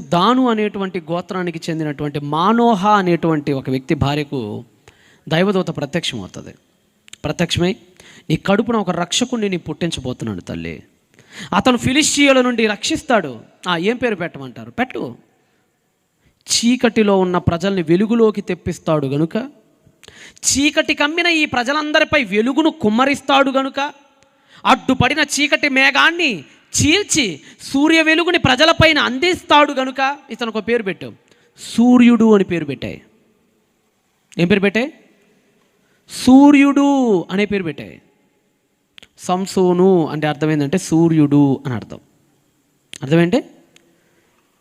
దాను అనేటువంటి గోత్రానికి చెందినటువంటి మానోహ అనేటువంటి ఒక వ్యక్తి భార్యకు దైవదూత ప్రత్యక్షం అవుతుంది ప్రత్యక్షమై నీ కడుపున ఒక రక్షకుణ్ణి నీ పుట్టించబోతున్నాడు తల్లి. అతను ఫిలిస్టియల నుండి రక్షిస్తాడు. ఆ ఏం పేరు పెట్టమంటారు? పెట్టు. చీకటిలో ఉన్న ప్రజల్ని వెలుగులోకి తెప్పిస్తాడు గనుక చీకటి కమ్మిన ఈ ప్రజలందరిపై వెలుగును కుమ్మరిస్తాడు గనుక అడ్డుపడిన చీకటి మేఘాన్ని చీల్చి సూర్య వెలుగుని ప్రజలపైన అందిస్తాడు గనుక ఇతను ఒక పేరు పెట్టు. సూర్యుడు అని పేరు పెట్టాయి. ఏం పేరు పెట్టాయి? సూర్యుడు అనే పేరు పెట్టాయి. సంసోను అంటే అర్థం ఏంటంటే సూర్యుడు అని అర్థం. అర్థమేంటి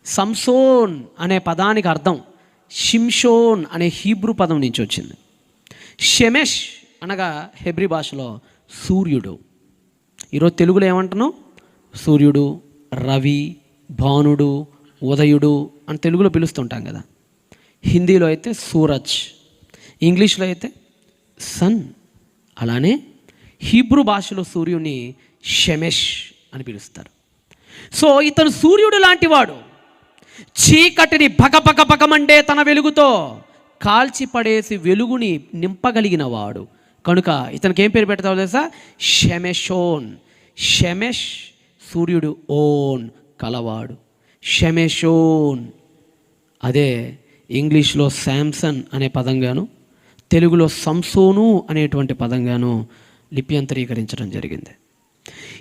సంసోన్ అనే పదానికి అర్థం షిమ్షోన్ అనే హీబ్రూ పదం నుంచి వచ్చింది. షెమెష్ అనగా హెబ్రి భాషలో సూర్యుడు. ఈరోజు తెలుగులో ఏమంటున్నాం? సూర్యుడు రవి భానుడు ఉదయుడు అని తెలుగులో పిలుస్తుంటాం కదా. హిందీలో అయితే సూరజ్ ఇంగ్లీష్లో అయితే సన్ అలానే హీబ్రూ భాషలో సూర్యుని షెమెష్ అని పిలుస్తారు. సో ఇతను సూర్యుడు లాంటివాడు చీకటిని పకపక పకమండే తన వెలుగుతో కాల్చి పడేసి వెలుగుని నింపగలిగిన వాడు. కనుక ఇతనికి ఏం పేరు పెడతావు తెలుసా? షమెషోన్. షమెష్ సూర్యుడు ఓన్ కలవాడు. షెమెషోన్ అదే ఇంగ్లీష్లో శాంసన్ అనే పదంగాను తెలుగులో సంసోను అనేటువంటి పదంగాను లిప్యంతరీకరించడం జరిగింది.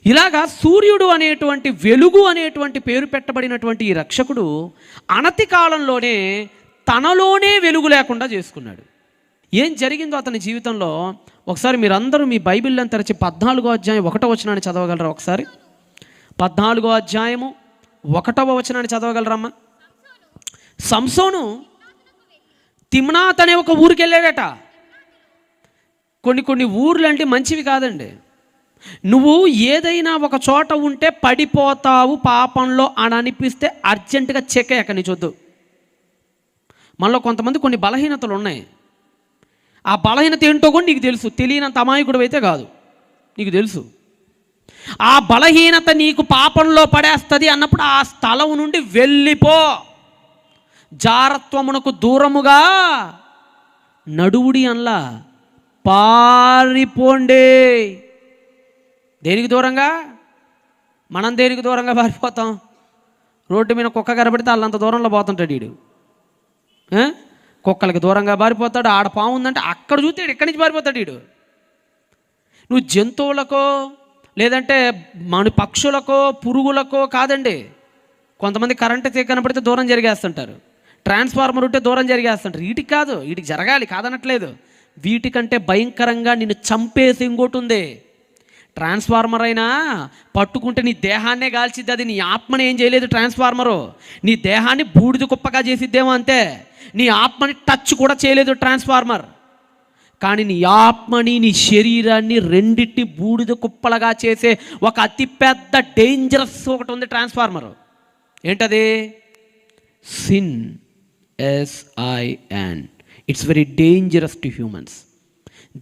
ఇలాగా సూర్యుడు అనేటువంటి వెలుగు అనేటువంటి పేరు పెట్టబడినటువంటి ఈ రక్షకుడు అనతి కాలంలోనే తనలోనే వెలుగు లేకుండా చేసుకున్నాడు. ఏం జరిగిందో అతని జీవితంలో? ఒకసారి మీరందరూ మీ బైబిల్ని తెరచి పద్నాలుగో అధ్యాయం ఒకటో వచనాన్ని చదవగలరా ఒకసారి? పద్నాలుగో అధ్యాయము ఒకటవ వచనాన్ని చదవగలరమ్మా? సంసోను తిమ్నాథ్ అనే ఒక ఊరికి వెళ్ళాడట కొన్ని కొన్ని ఊర్లు అంటే మంచివి కాదండి. నువ్వు ఏదైనా ఒక చోట ఉంటే పడిపోతావు పాపంలో అని అనిపిస్తే అర్జెంటుగా చెక్ అక్కడి చూద్దు. వద్దు మనలో కొంతమంది కొన్ని బలహీనతలు ఉన్నాయి. ఆ బలహీనత ఏంటో కూడా నీకు తెలుసు. తెలియనంత అమాయకుడు అయితే కాదు. నీకు తెలుసు. ఆ బలహీనత నీకు పాపంలో పడేస్తుంది అన్నప్పుడు ఆ స్థలం నుండి వెళ్ళిపో. జారత్వమునకు దూరముగా నడువుడి అనలా పారిపోండి. దేనికి దూరంగా? మనం దేనికి దూరంగా పారిపోతాం? రోడ్డు మీద కుక్క కనబడితే వాళ్ళంత దూరంలో పోతుంటాడు వీడు కుక్కలకి దూరంగా పారిపోతాడు ఆడ పాము ఉందంటే అక్కడ చూస్తే ఇక్కడి నుంచి పారిపోతాడు వీడు నువ్వు జంతువులకో లేదంటే మన పక్షులకో పురుగులకో కాదండి. కొంతమంది కరెంటు తీగ కనపడితే దూరం జరిగేస్తుంటారు. ట్రాన్స్ఫార్మర్ ఉంటే దూరం జరిగేస్తుంటారు. వీటికి కాదు వీటికి జరగాలి కాదనట్లేదు. వీటికంటే భయంకరంగా నిన్ను చంపేసి ఇంకోటి ఉంది ట్రాన్స్ఫార్మర్ అయినా పట్టుకుంటే నీ దేహాన్నే కాల్చిద్ది అది నీ ఆత్మని ఏం చేయలేదు ట్రాన్స్ఫార్మరు. నీ దేహాన్ని బూడిద కుప్పగా చేసిద్దేమో అంతే. నీ ఆత్మని టచ్ కూడా చేయలేదు ట్రాన్స్ఫార్మర్. కానీ నీ ఆత్మని నీ శరీరాన్ని రెండిటి బూడిద కుప్పలుగా చేసే ఒక అతిపెద్ద డేంజరస్ ఒకటి ఉంది ట్రాన్స్ఫార్మర్ ఏంటది? Sin S I N it's very dangerous to humans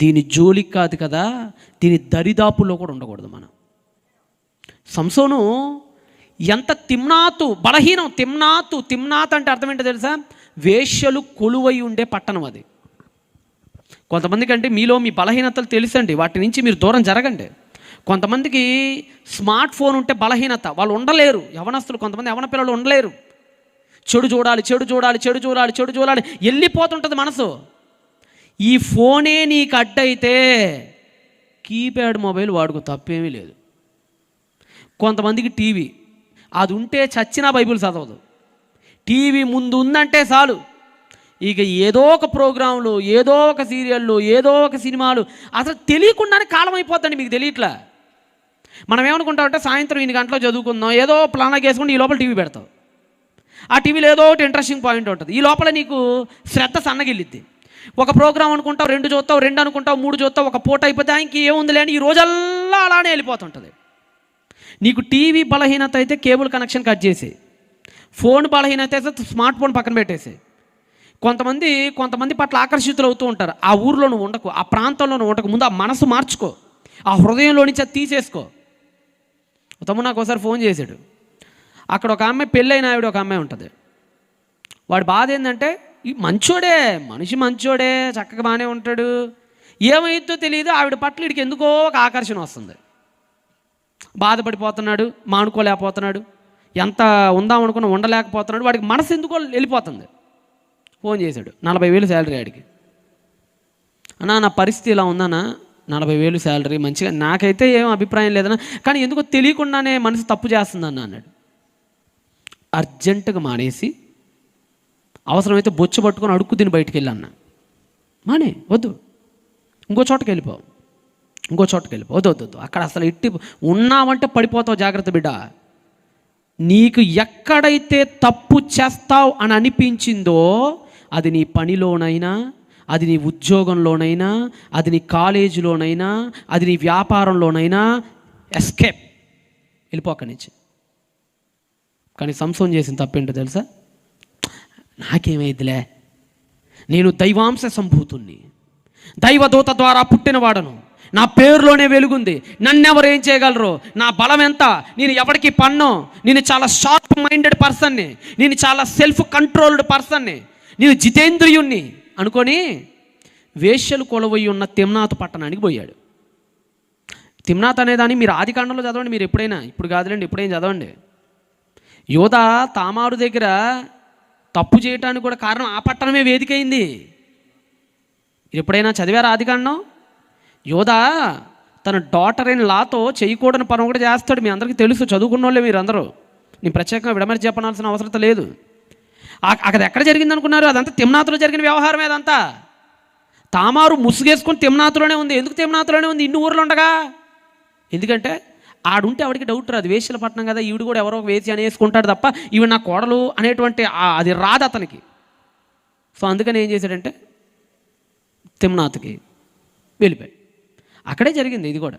దీని జోలికి కాదు కదా దీని దరిదాపులో కూడా ఉండకూడదు మనం. సంసోను ఎంత తిమ్నాతు బలహీనం తిమ్నాతు తిమ్నాత్ అంటే అర్థం ఏంటో తెలుసా? వేశ్యలు కొలువై ఉండే పట్టణం అది. కొంతమందికి అంటే మీలో మీ బలహీనతలు తెలుసండి. వాటి నుంచి మీరు దూరం జరగండి. కొంతమందికి స్మార్ట్ ఫోన్ ఉంటే బలహీనత వాళ్ళు ఉండలేరు. యవనస్తులు కొంతమంది యవన పిల్లలు ఉండలేరు. చెడు చూడాలి చెడు చూడాలి చెడు చూడాలి చెడు చూడాలి వెళ్ళిపోతుంటుంది మనసు. ఈ ఫోనే నీకు అడ్డైతే కీప్యాడ్ మొబైల్ వాడుకో తప్పేమీ లేదు. కొంతమందికి టీవీ అది ఉంటే చచ్చినా బైబిల్ చదవదు. టీవీ ముందు ఉందంటే చాలు. ఇక ఏదో ఒక ప్రోగ్రాంలు ఏదో ఒక సీరియళ్ళు ఏదో ఒక సినిమాలు అసలు తెలియకుండానే కాలం అయిపోద్దండి మీకు తెలియట్లా. మనం ఏమనుకుంటామంటే సాయంత్రం ఇన్ని గంటలో చదువుకుందాం ఏదో ప్లాన్ వేసుకుని ఈ లోపల టీవీ పెడతావు ఆ టీవీలో ఏదో ఒకటి ఇంట్రెస్టింగ్ పాయింట్ ఉంటుంది. ఈ లోపల నీకు శ్రద్ధ సన్నగిల్లిద్ది. ఒక ప్రోగ్రాం అనుకుంటావు రెండు చూస్తావు రెండు అనుకుంటావు మూడు చూస్తావు ఒక పూట అయిపోతే ఇంక ఏముంది లేని ఈ రోజల్లా అలానే వెళ్ళిపోతుంటుంది. నీకు టీవీ బలహీనత అయితే కేబుల్ కనెక్షన్ కట్ చేసి ఫోన్ బలహీనత అయితే స్మార్ట్ ఫోన్ పక్కన పెట్టేసి కొంతమంది కొంతమంది పట్ల ఆకర్షితులు అవుతూ ఉంటారు. ఆ ఊర్లో నువ్వు ఉండకు ఆ ప్రాంతంలో నువ్వు ఉండకు. ముందు ఆ మనసు మార్చుకో. ఆ హృదయంలో నుంచి అది తీసేసుకో. తమ్ముడు నాకు ఒకసారి ఫోన్ చేశాడు. అక్కడ ఒక అమ్మాయి పెళ్ళైన ఆవిడ ఒక అమ్మాయి ఉంటుంది. వాడి బాధ ఏంటంటే ఈ మంచోడే మనిషి మంచోడే చక్కగా బాగానే ఉంటాడు. ఏమైద్దో తెలియదు ఆవిడ పట్ల వీడికి ఎందుకో ఒక ఆకర్షణ వస్తుంది. బాధపడిపోతున్నాడు మానుకోలేకపోతున్నాడు. ఎంత ఉందాం అనుకున్న ఉండలేకపోతున్నాడు. వాడికి మనసు ఎందుకో వెళ్ళిపోతుంది. ఫోన్ చేశాడు. నలభై వేలు శాలరీ ఆడికి. అన్నా నా పరిస్థితి ఇలా ఉందన్నా? నలభై వేలు శాలరీ మంచిగా నాకైతే ఏం అభిప్రాయం లేదన్నా కానీ ఎందుకో తెలియకుండానే మనసు తప్పు చేస్తుందన్న అన్నాడు. అర్జెంటుగా మానేసి అవసరమైతే బొచ్చు పట్టుకొని అడుక్కు తిని బయటికి వెళ్ళన్న. మానే వద్దు. ఇంకో చోటకి వెళ్ళిపోవు ఇంకో చోటకి వెళ్ళిపో. వద్దు వద్దు వద్దు. అక్కడ అసలు ఇట్టి ఉన్నావంటే పడిపోతావు జాగ్రత్త బిడ్డ. నీకు ఎక్కడైతే తప్పు చేస్తావు అని అనిపించిందో అది నీ పనిలోనైనా అది నీ ఉద్యోగంలోనైనా అది నీ కాలేజీలోనైనా అది నీ వ్యాపారంలోనైనా ఎస్కేప్ వెళ్ళిపో అక్కడి నుంచి. కానీ సంసోన్ చేసిన తప్పేంటో తెలుసా? నాకేమైందిలే? నేను దైవాంశ సంభూతుణ్ణి. దైవదూత ద్వారా పుట్టినవాడను నా పేరులోనే వెలుగుంది. నన్నెవరు ఏం చేయగలరు? నా బలం ఎంత? నేను ఎవరికి పన్ను? నేను చాలా షార్ప్ మైండెడ్ పర్సన్ని నేను చాలా సెల్ఫ్ కంట్రోల్డ్ పర్సన్ని నేను జితేంద్రియుణ్ణి అనుకొని వేష్యలు కొలవై ఉన్న తిమ్నాథ్ పట్టణానికి పోయాడు. తిమ్నాథ్ అనేదాన్ని మీరు ఆదికాండంలో చదవండి మీరు ఎప్పుడైనా ఇప్పుడు కాదులేండి ఎప్పుడైనా చదవండి. యోధ తామారు దగ్గర తప్పు చేయటానికి కూడా కారణం ఆ పట్టణమే వేదికైంది. మీరు ఎప్పుడైనా చదివారా ఆదికాండం యోధ తన డాటర్ అయిన లాతో చేయకూడని పని కూడా చేస్తాడు మీ అందరికీ తెలుసు చదువుకున్న వాళ్ళే మీరు అందరూ నేను ప్రత్యేకంగా విడమరి చెప్పనాల్సిన అవసరం లేదు. అక్కడ ఎక్కడ జరిగింది అనుకున్నారు అదంతా తిమ్నాథులో జరిగిన వ్యవహారం ఏదంతా తామారు ముసుగేసుకొని తిమ్నాథులోనే ఉంది. ఎందుకు తిమ్నాథులోనే ఉంది? ఇన్ని ఊర్లు ఉండగా. ఎందుకంటే ఆడుంటే ఆవిడకి డౌట్ రాదు. వేశ్యల పట్టణం కదా ఈవిడ కూడా ఎవరో వేసి అనేసుకుంటాడు వేసుకుంటాడు తప్ప ఈవిడ నా కోడలు అనేటువంటి అది రాదు అతనికి. సో అందుకని ఏం చేశాడంటే తిమ్నాథ్కి వెళ్ళిపోయి అక్కడే జరిగింది ఇది కూడా.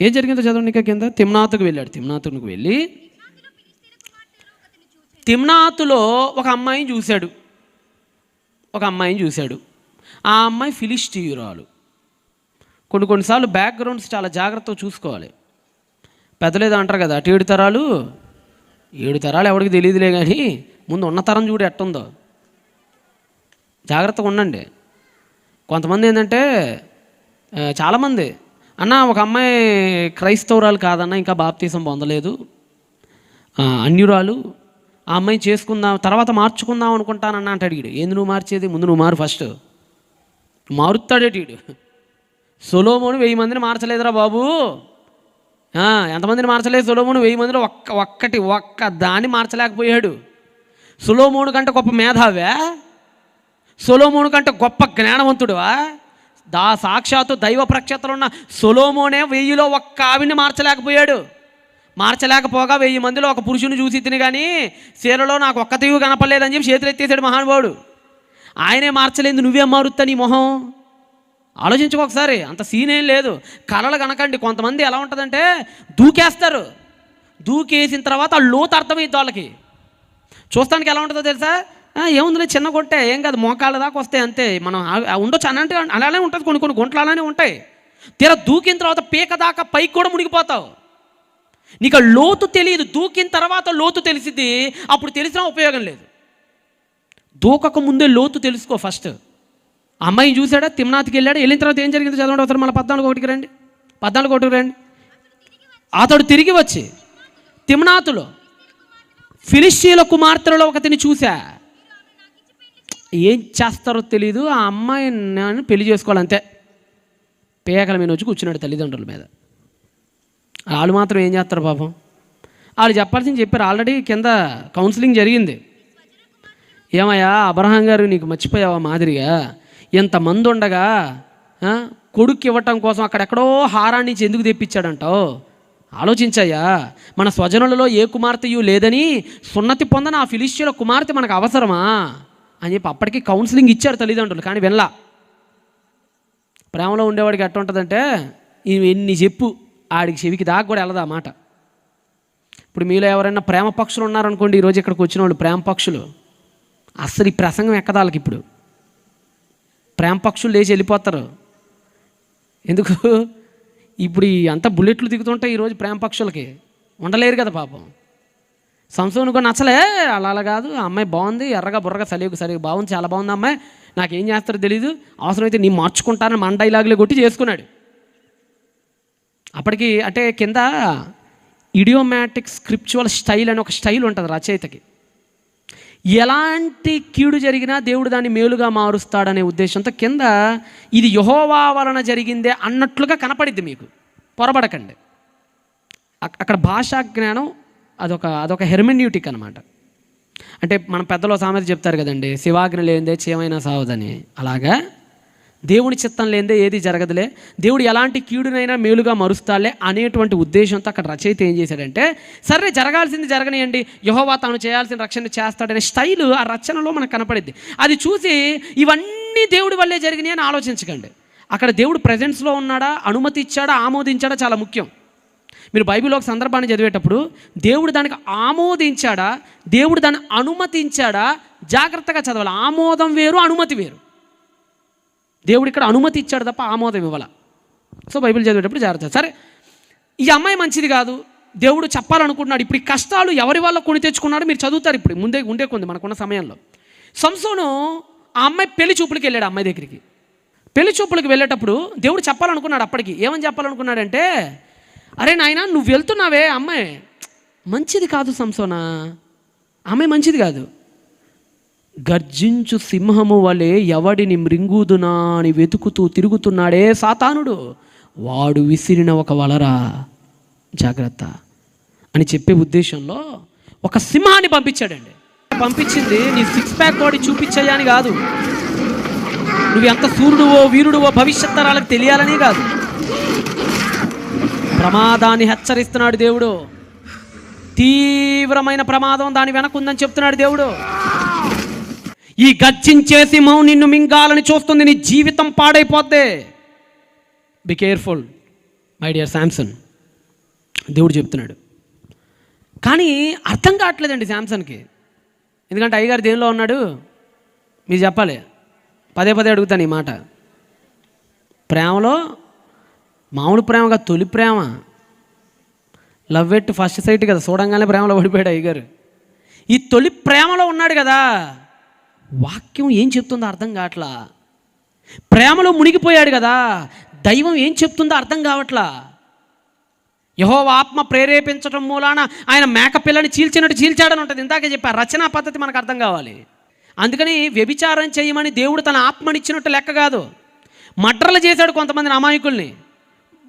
ఏం జరిగిందో చదవండి ఇంకా కింద? తిమ్నాథ్కు వెళ్ళాడు. తిమ్నాథ్కి వెళ్ళి తిమ్నాతులో ఒక అమ్మాయిని చూశాడు. ఒక అమ్మాయిని చూశాడు. ఆ అమ్మాయి ఫిలిస్టీయురాలు కొన్ని కొన్నిసార్లు బ్యాక్గ్రౌండ్స్ చాలా జాగ్రత్తగా చూసుకోవాలి. పెద్దలేదు అంటారు కదా అటు ఏడు తరాలు ఏడు తరాలు ఎవరికి తెలియదులే కానీ ముందు ఉన్న తరం చూడు ఎట్టుందో. జాగ్రత్తగా ఉండండి. కొంతమంది ఏంటంటే చాలామంది అన్న ఒక అమ్మాయి క్రైస్తవురాలు కాదన్న ఇంకా బాప్తీసం పొందలేదు. అన్యురాలు ఆ అమ్మాయి చేసుకుందాం తర్వాత మార్చుకుందాం అనుకుంటానన్న అంటాడు వీడు ఏంది నువ్వు మార్చేది? ముందు నువ్వు మారు ఫస్ట్. మారుతాడేటి వీడు సొలోమోను వెయ్యి మందిని మార్చలేదురా బాబు. ఎంతమందిని మార్చలేదు? సొలోమోను వెయ్యి మందిలో ఒక్క ఒక్కటి ఒక్క దాన్ని మార్చలేకపోయాడు. సులోమోను కంటే గొప్ప మేధావే? సులోమోను కంటే గొప్ప జ్ఞానవంతుడువా? దా సాక్షాత్తు దైవ ప్రక్షతలు ఉన్న సొలోమోనే వెయ్యిలో ఒక్క ఆవిని మార్చలేకపోయాడు. మార్చలేకపోగా వెయ్యి మందిలో ఒక పురుషుని చూసి తిని కానీ చీరలో నాకు ఒక్క తీవు కనపడలేదని చెప్పి చేతులు ఎత్తేసాడు మహానుభావుడు. ఆయనే మార్చలేదు నువ్వేం మారుతా నీ మొహం? ఆలోచించుకో ఒకసారి అంత సీన్ ఏం లేదు. కళలు కనకండి కొంతమంది ఎలా ఉంటుందంటే దూకేస్తారు. దూకేసిన తర్వాత లోతు అర్థమైద్ది వాళ్ళకి. చూస్తానికి ఎలా ఉంటుందో తెలుసా? ఏముందిలే చిన్న గుంటే ఏం కాదు మోకాళ్ళ దాకా వస్తాయి అంతే. మనం ఉండొచ్చు అనంటే అలానే ఉంటుంది కొన్ని కొన్ని గుంటలు అలానే ఉంటాయి. తీరా దూకిన తర్వాత పీక దాకా పైకి కూడా మునిగిపోతావు. నీకు లోతు తెలియదు దూకిన తర్వాత లోతు తెలిసింది అప్పుడు తెలిసినా ఉపయోగం లేదు. దూకక ముందే లోతు తెలుసుకో ఫస్ట్. అమ్మాయిని చూశాడా తిమ్నాథ్కి వెళ్ళాడు వెళ్ళిన తర్వాత ఏం జరిగిందో చదవండి ఒకసారి మళ్ళీ పద్నాలుగు ఒకటికి రండి. పద్నాలుగు ఒకటికి రండి. అతడు తిరిగి వచ్చి తిమ్నాథులో ఫిలిస్టీల కుమార్తెలలో ఒకతిని చూశా. ఏం చేస్తారో తెలియదు ఆ అమ్మాయి పెళ్ళి చేసుకోవాలంతే. పేకల మీద వచ్చి కూర్చున్నాడు తల్లిదండ్రుల మీద. వాళ్ళు మాత్రం ఏం చేస్తారు పాపం? వాళ్ళు చెప్పాల్సింది చెప్పారు. ఆల్రెడీ కింద కౌన్సిలింగ్ జరిగింది. ఏమయ్యా అబ్రహాం గారు నీకు మర్చిపోయావా మాదిరిగా? ఎంతమంది ఉండగా కొడుకు ఇవ్వటం కోసం అక్కడెక్కడో హారాన్ని నుంచి ఎందుకు తెప్పించాడంటావు? ఆలోచించాయా మన స్వజనులలో ఏ కుమార్తెయు లేదని సున్నతి పొందన ఆ ఫిలిస్టీల కుమార్తె మనకు అవసరమా? అని చెప్పి అప్పటికి కౌన్సిలింగ్ ఇచ్చారు తల్లిదండ్రులు కానీ వెళ్ళా ప్రేమలో ఉండేవాడికి ఎట్ట ఉంటుందంటే ఇవి ఎన్ని చెప్పు ఆడికి చెవికి దాకా కూడా వెళ్ళదు ఆ మాట. ఇప్పుడు మీలో ఎవరైనా ప్రేమ పక్షులు ఉన్నారనుకోండి ఈరోజు ఇక్కడికి వచ్చిన వాళ్ళు ప్రేమ పక్షులు. అస్సలు ఈ ప్రసంగం ఎక్కదాలకి ఇప్పుడు? ప్రేమ పక్షులు లేచి వెళ్ళిపోతారు. ఎందుకు? ఇప్పుడు ఈ అంతా బుల్లెట్లు దిగుతుంటాయి ఈరోజు ప్రేమ పక్షులకి ఉండలేరు కదా పాపం. సంసోనుకో నచ్చలే అలా అలా కాదు ఆ అమ్మాయి బాగుంది ఎర్రగా బుర్రగా సలిగి సరిగా బాగుంది చాలా బాగుంది అమ్మాయి నాకేం చేస్తారో తెలియదు అవసరమైతే నీ మార్చుకుంటానని మన డైలాగులు కొట్టి చేసుకున్నాడు. అప్పటికి అంటే కింద ఇడియోమాటిక్ స్క్రిప్చువల్ స్టైల్ అని ఒక స్టైల్ ఉంటుంది రచయితకి ఎలాంటి కీడు జరిగినా దేవుడు దాన్ని మేలుగా మారుస్తాడనే ఉద్దేశంతో కింద ఇది యహోవా వలన జరిగిందే అన్నట్లుగా కనపడిద్ది మీకు. పొరబడకండి. అక్కడ భాషా జ్ఞానం అదొక అదొక హెర్మెన్యూటిక్ అనమాట అంటే మన పెద్దలో సామెత చెప్తారు కదండి శివాజ్ఞ లేనిదే చేయమైనా సావదని. అలాగా? దేవుని చిత్తం లేనిదే ఏది జరగదులే. దేవుడు ఎలాంటి కీడునైనా మేలుగా మరుస్తాలే అనేటువంటి ఉద్దేశంతో అక్కడ రచయిత ఏం చేశాడంటే సరే జరగాల్సింది జరగనియండి యహోవా తాను చేయాల్సిన రక్షణ చేస్తాడనే స్టైలు ఆ రచనలో మనకు కనపడిద్ది అది చూసి ఇవన్నీ దేవుడి వల్లే జరిగినాయి అని ఆలోచించకండి. అక్కడ దేవుడు ప్రజెన్స్లో ఉన్నాడా అనుమతి ఇచ్చాడా ఆమోదించాడా చాలా ముఖ్యం. మీరు బైబిల్ ఒక సందర్భాన్ని చదివేటప్పుడు దేవుడు దానికి ఆమోదించాడా దేవుడు దాన్ని అనుమతించాడా జాగ్రత్తగా చదవాలి. ఆమోదం వేరు అనుమతి వేరు. దేవుడు ఇక్కడ అనుమతి ఇచ్చాడు తప్ప ఆమోదం ఇవ్వాల. సో బైబిల్ చదివేటప్పుడు జాగ్రత్త. సరే ఈ అమ్మాయి మంచిది కాదు. దేవుడు చెప్పాలనుకుంటున్నాడు. ఇప్పుడు ఈ కష్టాలు ఎవరి వల్ల కొని తెచ్చుకున్నాడు మీరు చదువుతారు ఇప్పుడు. ముందే ఉండే కొంది మనకున్న సమయంలో. సంసోను ఆ అమ్మాయి పెళ్ళి చూపులకి వెళ్ళాడు అమ్మాయి దగ్గరికి. పెళ్ళి చూపులకు వెళ్ళేటప్పుడు దేవుడు చెప్పాలనుకున్నాడు అప్పటికి. ఏమని చెప్పాలనుకున్నాడంటే అరే నాయన నువ్వు వెళ్తున్నావే అమ్మాయి. మంచిది కాదు సంసోనా. అమ్మాయి మంచిది కాదు. గర్జించు సింహము వలె ఎవడిని మృంగుదునా అని వెతుకుతూ తిరుగుతున్నాడే సాతానుడు. వాడు విసిరిన ఒక వలరా? జాగ్రత్త అని చెప్పే ఉద్దేశంలో ఒక సింహాన్ని పంపించాడండి. పంపించింది నీ సిక్స్ ప్యాక్ వాడి చూపించయ్యా కాదు. నువ్వు ఎంత సూర్యుడువో వీరుడువో భవిష్యత్ తరాలకు తెలియాలని కాదు. ప్రమాదాన్ని హెచ్చరిస్తున్నాడు దేవుడు. తీవ్రమైన ప్రమాదం దాని వెనక ఉందని చెప్తున్నాడు దేవుడు. ఈ గర్జించే సింహం నిన్ను మింగాలని చూస్తుంది నీ జీవితం పాడైపోద్ది. Be careful my dear Samson దేవుడు చెప్తున్నాడు. కానీ అర్థం కావట్లేదండి శాంసన్కి. ఎందుకంటే అయ్యగారు దేనిలో ఉన్నాడు? మీరు చెప్పాలి. పదే పదే అడుగుతాను ఈ మాట. ప్రేమలో మామూలు ప్రేమగా తొలి ప్రేమ. లవ్ ఎట్ ఫస్ట్ సైట్ కదా చూడంగానే ప్రేమలో పడిపోయాడు అయ్యగారు. ఈ తొలి ప్రేమలో ఉన్నాడు కదా. వాక్యం ఏం చెప్తుందో అర్థం కావట్లా? ప్రేమలో మునిగిపోయాడు కదా దైవం ఏం చెప్తుందో అర్థం కావట్లా? యహో ఆత్మ ప్రేరేపించడం మూలాన ఆయన మేకపిల్లని చీల్చినట్టు చీల్చాడని ఉంటుంది. ఇందాకే చెప్పా రచనా పద్ధతి మనకు అర్థం కావాలి. అందుకని వ్యభిచారం చేయమని దేవుడు తన ఆత్మనిచ్చినట్టు లెక్క కాదు. మడ్రలు చేశాడు కొంతమంది అమాయకుల్ని.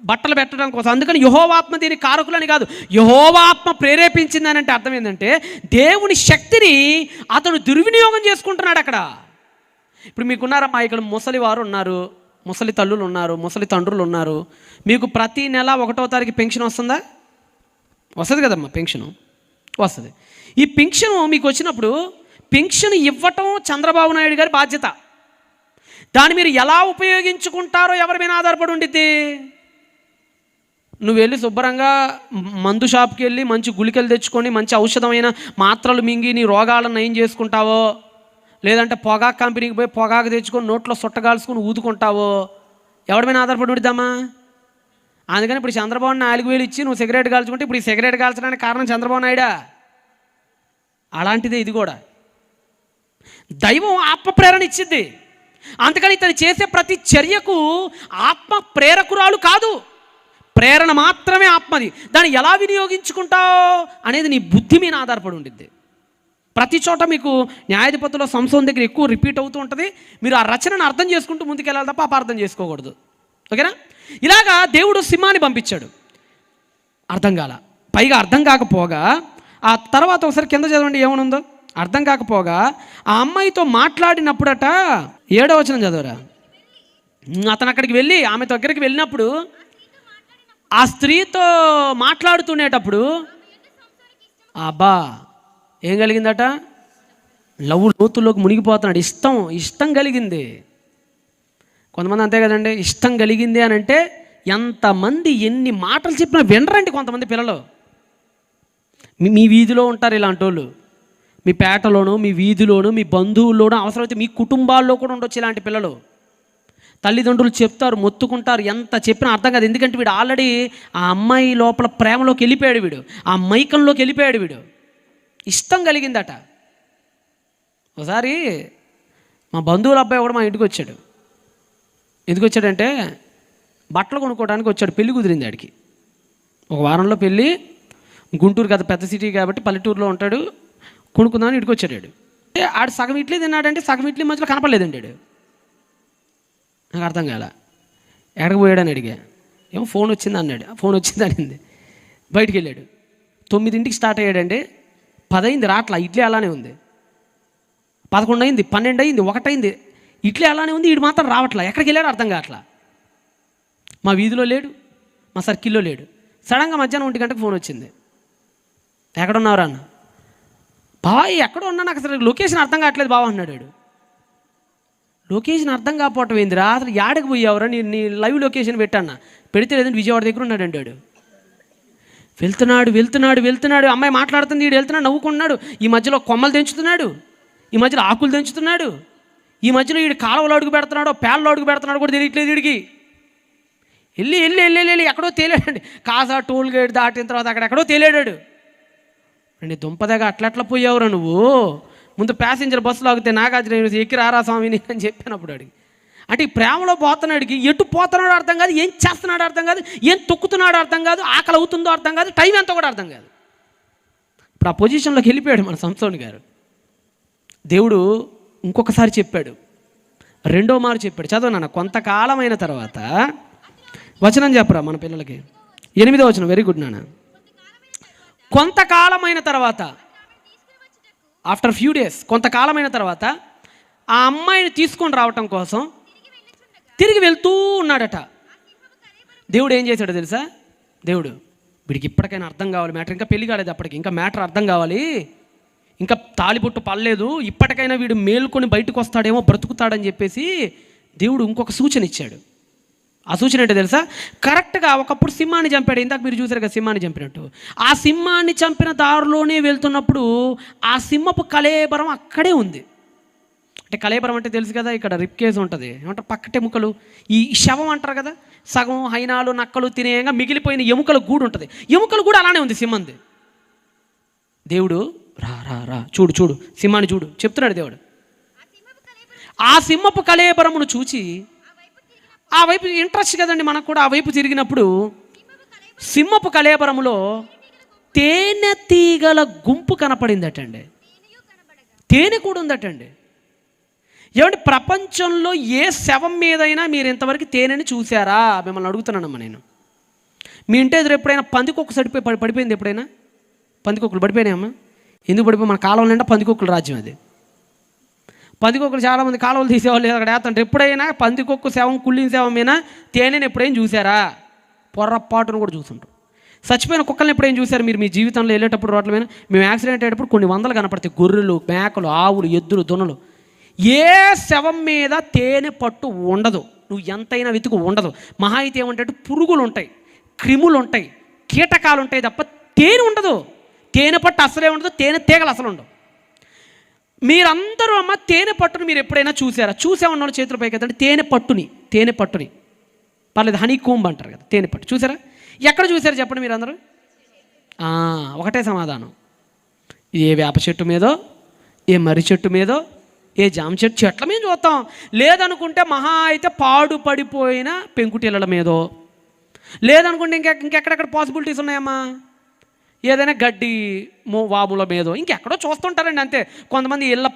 బట్టలు పెట్టడం కోసం. అందుకని యహోవాత్మ దీని కారకులని కాదు. యహోవాత్మ ప్రేరేపించిందని అంటే అర్థం ఏంటంటే దేవుని శక్తిని అతను దుర్వినియోగం చేసుకుంటున్నాడు అక్కడ. ఇప్పుడు మీకున్నారమ్మా ఇక్కడ ముసలి వారు ఉన్నారు ముసలి తల్లులు ఉన్నారు ముసలి తండ్రులు ఉన్నారు. మీకు ప్రతి నెల ఒకటో తారీఖు పెన్షన్ వస్తుందా? వస్తుంది కదమ్మా పెన్షను. వస్తుంది. ఈ పెన్షన్ మీకు వచ్చినప్పుడు పెన్షన్ ఇవ్వటం చంద్రబాబు నాయుడు గారి బాధ్యత. దాన్ని మీరు ఎలా ఉపయోగించుకుంటారో ఎవరి మీద ఆధారపడి ఉండిద్ది? నువ్వు వెళ్ళి శుభ్రంగా మందు షాప్కి వెళ్ళి మంచి గుళికలు తెచ్చుకొని మంచి ఔషధమైన మాత్రలు మింగి నీ రోగాలను నయం చేసుకుంటావో? లేదంటే పొగాకు కంపెనీకి పోయి పొగాకు తెచ్చుకొని నోట్లో సుట్టగాల్చుకొని ఊదుకుంటావో? ఎవడి మీద ఆధారపడి ఉండిద్దామా అందుకని ఇప్పుడు చంద్రబాబు నాలుగు వేలు ఇచ్చి నువ్వు సిగరెట్ కాల్చుకుంటే ఇప్పుడు ఈ సిగరెట్ కాల్చడానికి కారణం చంద్రబాబు నాయుడా? అలాంటిదే ఇది కూడా. దైవం ఆత్మ ప్రేరణ ఇచ్చింది అందుకని ఇతను చేసే ప్రతి చర్యకు ఆత్మ ప్రేరకురాలు కాదు. ప్రేరణ మాత్రమే ఆత్మది. దాన్ని ఎలా వినియోగించుకుంటావు అనేది నీ బుద్ధి మీద ఆధారపడి ఉండిద్ది. ప్రతి చోట మీకు న్యాయాధిపతుల సంస్థం దగ్గర ఎక్కువ రిపీట్ అవుతూ ఉంటుంది. మీరు ఆ రచనను అర్థం చేసుకుంటూ ముందుకెళ్ళాలి తప్ప అపార్థం చేసుకోకూడదు. ఓకేనా? ఇలాగా దేవుడు సింహాన్ని పంపించాడు. అర్థం కాల. పైగా అర్థం కాకపోగా ఆ తర్వాత ఒకసారి కింద చదవండి ఏమనుందో? అర్థం కాకపోగా ఆ అమ్మాయితో మాట్లాడినప్పుడట ఏడో వచనం చదవరా? అతను అక్కడికి వెళ్ళి ఆమె దగ్గరికి వెళ్ళినప్పుడు ఆ స్త్రీతో మాట్లాడుతునేటప్పుడు అబ్బా ఏం కలిగిందట? లవ్ లోతుల్లోకి మునిగిపోతున్నాడు. ఇష్టం ఇష్టం కలిగింది. కొంతమంది అంతే కదండి ఇష్టం కలిగింది అని అంటే ఎంతమంది ఎన్ని మాటలు చెప్పినా వినరండి కొంతమంది పిల్లలు. మీ వీధిలో ఉంటారు ఇలాంటి వాళ్ళు మీ పేటలోను మీ వీధిలోను మీ బంధువుల్లోనూ అవసరమైతే మీ కుటుంబాల్లో కూడా ఉండొచ్చు ఇలాంటి పిల్లలు. తల్లిదండ్రులు చెప్తారు మొత్తుకుంటారు. ఎంత చెప్పినా అర్థం కాదు. ఎందుకంటే వీడు ఆల్రెడీ ఆ అమ్మాయి లోపల ప్రేమలోకి వెళ్ళిపోయాడు వీడు. ఆ మైకంలోకి వెళ్ళిపోయాడు వీడు. ఇష్టం కలిగిందట. ఒకసారి మా బంధువుల అబ్బాయి కూడా మా ఇంటికి వచ్చాడు. ఎందుకు వచ్చాడంటే బట్టలు కొనుక్కోవడానికి వచ్చాడు. పెళ్ళి కుదిరింది ఆడికి. ఒక వారంలో పెళ్ళి. గుంటూరు కదా పెద్ద సిటీ కాబట్టి పల్లెటూరులో ఉంటాడు. కొనుక్కుందామని ఇంటికి వచ్చాడు ఆడు. ఏ, సగం ఇడ్లీ తిన్నాడంటే సగం ఇడ్లీ మధ్యలో కనపడలేదండి వాడు నాకు అర్థం కాల. ఎక్కడికి పోయాడని అడిగా. ఏమో ఫోన్ వచ్చింది అన్నాడు. ఫోన్ వచ్చింది అనింది. బయటికి వెళ్ళాడు. తొమ్మిదింటికి స్టార్ట్ అయ్యాడండి. పదైంది రాట్లా ఇడ్లీ అలానే ఉంది. పదకొండు అయింది పన్నెండు అయింది ఒకటైంది. ఇడ్లీ అలానే ఉంది వీడు మాత్రం రావట్లా. ఎక్కడికి వెళ్ళాడు అర్థం కావట్లా. మా వీధిలో లేడు మా సర్కిల్లో లేడు. సడన్గా మధ్యాహ్నం ఒంటి గంటకు ఫోన్ వచ్చింది. ఎక్కడున్నారా అన్న. బావా ఎక్కడ ఉన్నా నాకు అసలు లొకేషన్ అర్థం కావట్లేదు బావ అన్నాడు వాడు. లొకేషన్ అర్థం కాకపోవటం ఏందిరా? అసలు యాడకి పోయావురా? నేను నీ లైవ్ లొకేషన్ పెట్టాను పెడితే లేదంటే విజయవాడ దగ్గర ఉన్నాడు అంటాడు. వెళ్తున్నాడు వెళ్తున్నాడు వెళ్తున్నాడు. అమ్మాయి మాట్లాడుతుంది వీడు వెళ్తున్నాడు నవ్వుకున్నాడు. ఈ మధ్యలో కొమ్మలు తెంచుతున్నాడు. ఈ మధ్యలో ఆకులు తెంచుతున్నాడు. ఈ మధ్యలో వీడు కాలువలో అడుగు పెడుతున్నాడో పేళ్ళలో అడుగు పెడుతున్నాడు కూడా తెలియట్లేదు వీడికి వెళ్ళి వెళ్ళి వెళ్ళి వెళ్ళి, ఎక్కడో తేలాడండి. కాసా టోల్ గేట్ దాటిన తర్వాత అక్కడ ఎక్కడో తేలాడాడు. అండి దుంపదగా అట్లా అట్లా పోయావురా నువ్వు. ముందు ప్యాసింజర్ బస్సులో ఆగితే నాగార్జున యూనివర్సిటీ ఎక్కి రారా స్వామిని అని చెప్పినప్పుడు అడిగి. అంటే ఈ ప్రేమలో పోతున్నాడికి ఎటు పోతున్నాడో అర్థం కాదు ఏం చేస్తున్నాడో అర్థం కాదు ఏం తొక్కుతున్నాడో అర్థం కాదు ఆకలి అవుతుందో అర్థం కాదు టైం ఎంతో కూడా అర్థం కాదు. ఇప్పుడు ఆ పొజిషన్లోకి వెళ్ళిపోయాడు మన సంసోని గారు. దేవుడు ఇంకొకసారి చెప్పాడు రెండో మారు చెప్పాడు. చదువు నాన్న కొంతకాలమైన తర్వాత వచనం చెప్పరా మన పిల్లలకి? ఎనిమిదో వచనం వెరీ గుడ్ నాన్న. కొంతకాలమైన తర్వాత ఆఫ్టర్ ఫ్యూ డేస్ కొంతకాలమైన తర్వాత ఆ అమ్మాయిని తీసుకొని రావటం కోసం తిరిగి వెళ్తూ ఉన్నాడట. దేవుడు ఏం చేశాడో తెలుసా? దేవుడు వీడికి ఇప్పటికైనా అర్థం కావాలి మ్యాటర్ ఇంకా పెళ్ళి కాలేదు అప్పటికి ఇంకా మ్యాటర్ అర్థం కావాలి. ఇంకా తాలిబొట్టు పడలేదు ఇప్పటికైనా వీడు మేల్కొని బయటకు వస్తాడేమో బ్రతుకుతాడని చెప్పేసి దేవుడు ఇంకొక సూచన ఇచ్చాడు. ఆ సూచన ఏంటో తెలుసా? కరెక్ట్గా ఒకప్పుడు సింహాన్ని చంపాడు. ఇందాక మీరు చూసారు కదా సింహాన్ని చంపినట్టు. ఆ సింహాన్ని చంపిన దారిలోనే వెళ్తున్నప్పుడు ఆ సింహపు కలేబరం అక్కడే ఉంది. అంటే కలేబరం అంటే తెలుసు కదా ఇక్కడ రిప్కేజ్ ఉంటుంది. ఏమంటారు పక్కట ఎముకలు ఈ శవం అంటారు కదా సగం హైనాలు నక్కలు తినేయంగా మిగిలిపోయిన ఎముకల గూడు ఉంటుంది. ఎముకలు కూడా అలానే ఉంది సింహంది. దేవుడు రా రా రా చూడు చూడు సింహాన్ని చూడు. చెప్తున్నాడు దేవుడు. ఆ సింహపు కలేబరమును చూచి ఆ వైపు ఇంట్రెస్ట్ కదండి మనకు కూడా ఆ వైపు తిరిగినప్పుడు. సింహపు కలేబరములో తేనె తీగల గుంపు కనపడిందటండి. తేనె కూడా ఉందటండి. ఏమంటే ప్రపంచంలో ఏ శవం మీదైనా మీరు ఇంతవరకు తేనెని చూసారా మిమ్మల్ని అడుగుతున్నానమ్మా నేను. మీ ఇంటి ఎదురు ఎప్పుడైనా పందికొక్కు సడిపోయి పడిపోయింది ఎప్పుడైనా? పందికొక్కులు పడిపోయినాయమ్మా? ఎందుకు పడిపోయి? మన కాలం నిండా పందికొక్కుల రాజ్యం అది. పందికొక్కులు చాలామంది కాలువలు తీసేవాళ్ళు అక్కడ వేస్తుంటే ఎప్పుడైనా పందికొక్కు శవం కుళ్ళిన శవం మీద తేనెని ఎప్పుడైనా చూసారా? పొర్రపాటును కూడా చూసుంటారు చచ్చిపోయిన కుక్కల్ని ఎప్పుడైనా చూసారు? మీరు మీ జీవితంలో వెళ్ళేటప్పుడు రోడ్ల మీద మేము యాక్సిడెంట్ అయ్యేటప్పుడు కొన్ని వందలు కనపడతాయి. గొర్రెలు మేకలు ఆవులు ఎద్దులు దున్నలు. ఏ శవం మీద తేనె పట్టు ఉండదు. నువ్వు ఎంతైనా వెతుకు ఉండదు. మహా అయితే ఏమంటే పురుగులు ఉంటాయి క్రిములు ఉంటాయి కీటకాలు ఉంటాయి తప్ప తేనె ఉండదు. తేనె పట్టు అసలే ఉండదు. తేనె తీగలు అసలు ఉండవు. మీరందరూ అమ్మ తేనె పట్టుని మీరు ఎప్పుడైనా చూసారా? చూసే వాళ్ళు చేతుల పైకి ఎత్తండి తేనె పట్టుని తేనె పట్టుని. పర్లేదు హనీ కూంబ్ అంటారు కదా తేనె పట్టు. చూసారా? ఎక్కడ చూసారు చెప్పండి మీరందరూ? అందరూ ఒకటే సమాధానం. ఏ వేప చెట్టు మీదో ఏ మర్రి చెట్టు మీదో ఏ జామ చెట్టు చెట్ల మీద చూస్తాం. లేదనుకుంటే మహా అయితే పాడు పడిపోయిన పెంకుటిళ్ళ మీదో. లేదనుకుంటే ఇంకా ఇంకెక్కడెక్కడ పాసిబిలిటీస్ ఉన్నాయమ్మా? ఏదైనా గడ్డి వాముల మీదో. ఇంకెక్కడో చూస్తుంటారండి అంతే. కొంతమంది ఇళ్ళపై